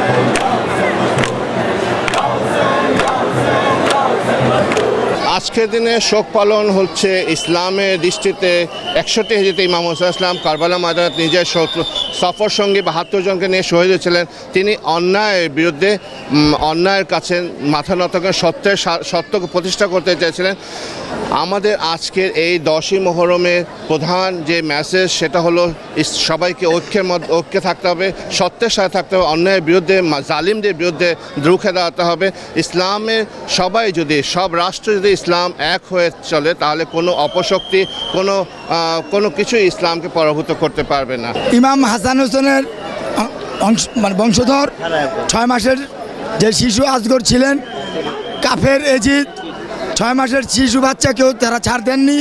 Amen. আজকের দিনে শোক পালন হচ্ছে ইসলামের দৃষ্টিতে একষট্টি হেজিতে ইমাম হোসেন ইসলাম কারবালা ময়দানত নিজের সফর সঙ্গী বাহাত্তর জনকে নিয়ে শহীদ হয়েছিলেন। তিনি অন্যায়ের বিরুদ্ধে অন্যায়ের কাছে মাথা নত করে সত্যের সত্যকে প্রতিষ্ঠা করতে চেয়েছিলেন। আমাদের আজকের এই দশই মহরমের প্রধান যে মেসেজ সেটা হলো সবাইকে ঐক্যের মধ্যে, ঐক্যে থাকতে হবে, সত্যের সাথে থাকতে হবে, অন্যায়ের বিরুদ্ধে জালিমদের বিরুদ্ধে রুখে দাঁড়াতে হবে। ইসলামের সবাই যদি, সব রাষ্ট্র যদি এক হয়ে চলে, তাহলে কোনো অপশক্তি, কোনো কোনো কিছুই ইসলামকে পরাভূত করতে পারবে না। ইমাম হাসান হোসেনের মানে বংশধর, ছয় মাসের যে শিশু আজগর ছিলেন, কাফের এজিদ, ছয় মাসের শিশু বাচ্চাকেও তারা ছাড় দেননি।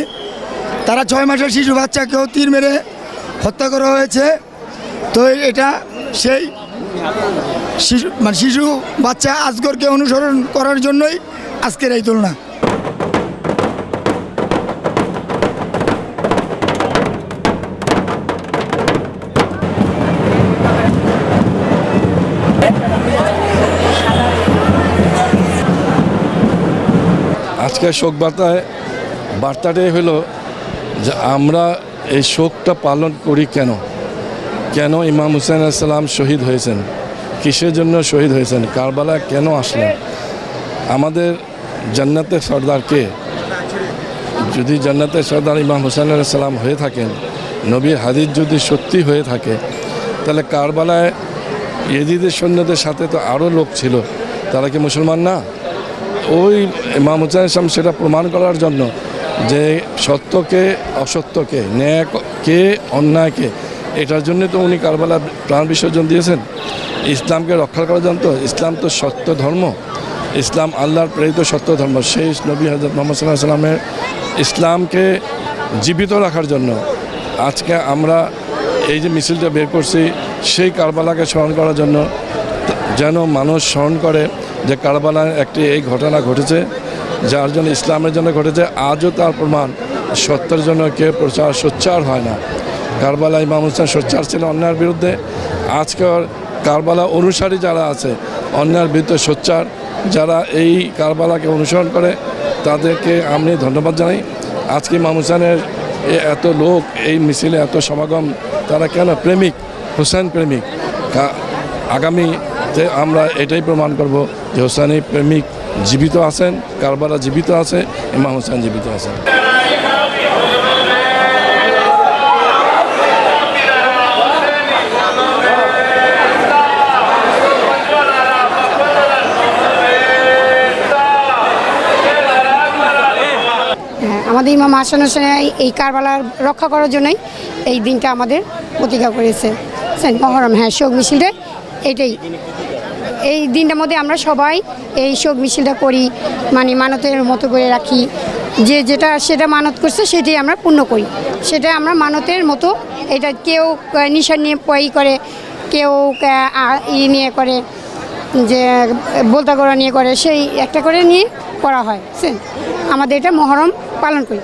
তারা ছয় মাসের শিশু বাচ্চাকেও তীর মেরে হত্যা করা হয়েছে। তো এটা সেই শিশু মানে শিশু বাচ্চা আজগরকে অনুসরণ করার জন্যই আজকের এই তুলনা। আজকের শোক বার্তায় বার্তাটাই হলো যে আমরা এই শোকটা পালন করি কেন? কেন ইমাম হুসেন সালাম শহীদ হয়েছেন? কিসের জন্য শহীদ হয়েছেন? কারবালা কেন আসলেন? আমাদের জান্নাতের সর্দার কে? যদি জান্নাতের সর্দার ইমাম হুসেন সালাম হয়ে থাকেন, নবীর হাদিস যদি সত্যি হয়ে থাকে, তাহলে কারবালায় ইয়েদিদের সৈন্যদের সাথে তো আরও লোক ছিল, তারা কি মুসলমান না? ওই ইমাম ইসলাম সেটা প্রমাণ করার জন্য যে সত্যকে অসত্যকে, ন্যায়কে, অন্যায়কে, এটার জন্য তো উনি কারবালা প্রাণ বিসর্জন দিয়েছেন। ইসলামকে রক্ষা করার জন্য ইসলাম তো সত্য ধর্ম। ইসলাম আল্লাহর প্রেরিত সত্য ধর্ম। শেষ নবী হজরত মোহাম্মদ সাল্লাহ সাল্লামের ইসলামকে জীবিত রাখার জন্য আজকে আমরা এই যে মিছিলটা বের করছি, সেই কারবালাকে স্মরণ করার জন্য যেন মানুষ স্মরণ করে। যে কারবালার একটি এই ঘটনা ঘটেছে, যার জন্য ইসলামের জন্য ঘটেছে, আজও তার প্রমাণ সত্যের জন্য কেউ প্রচার সোচ্চার হয় না। কারবালা ইমাম হোসেন সোচ্চার ছিল অন্যায়ের বিরুদ্ধে। আজকের কারবালা অনুসারী যারা আছে, অন্যায়ের বিরুদ্ধে সোচ্চার, যারা এই কারবালাকে অনুসরণ করে, তাদেরকে আমি ধন্যবাদ জানাই। আজকে ইমাম হোসেনের এত লোক, এই মিছিলে এত সমাগম, তারা কেন প্রেমিক? হোসেন প্রেমিক। কা- আগামীতে আমরা এটাই প্রমাণ করব যে হোসেনি প্রেমিক জীবিত আছেন কারবালা জীবিত আছে ইমাম হোসেন জীবিত আছেন। হ্যাঁ, আমাদের ইমাম হাসান হোসেন এই- কারবালার রক্ষা করার জন্যই এই দিনটা আমাদের প্রতিজ্ঞা করেছে? মহরম। হ্যাঁ শোক মিছিলটা এটাই। এই দিনটার মধ্যে আমরা সবাই এই শোক মিছিলটা করি মানে মানতের মতো করে রাখি। যে যেটা সেটা মানত করছে, সেটাই আমরা পূর্ণ করি। সেটা আমরা মানতের মতো, এটা কেউ নিশান নিয়ে পয়ই করে, কেউ ই নিয়ে করে, যে, বলতা করা নিয়ে করে, সেই একটা করে নিয়ে করা হয়। বুঝছেন আমাদের এটা মহরম পালন করি।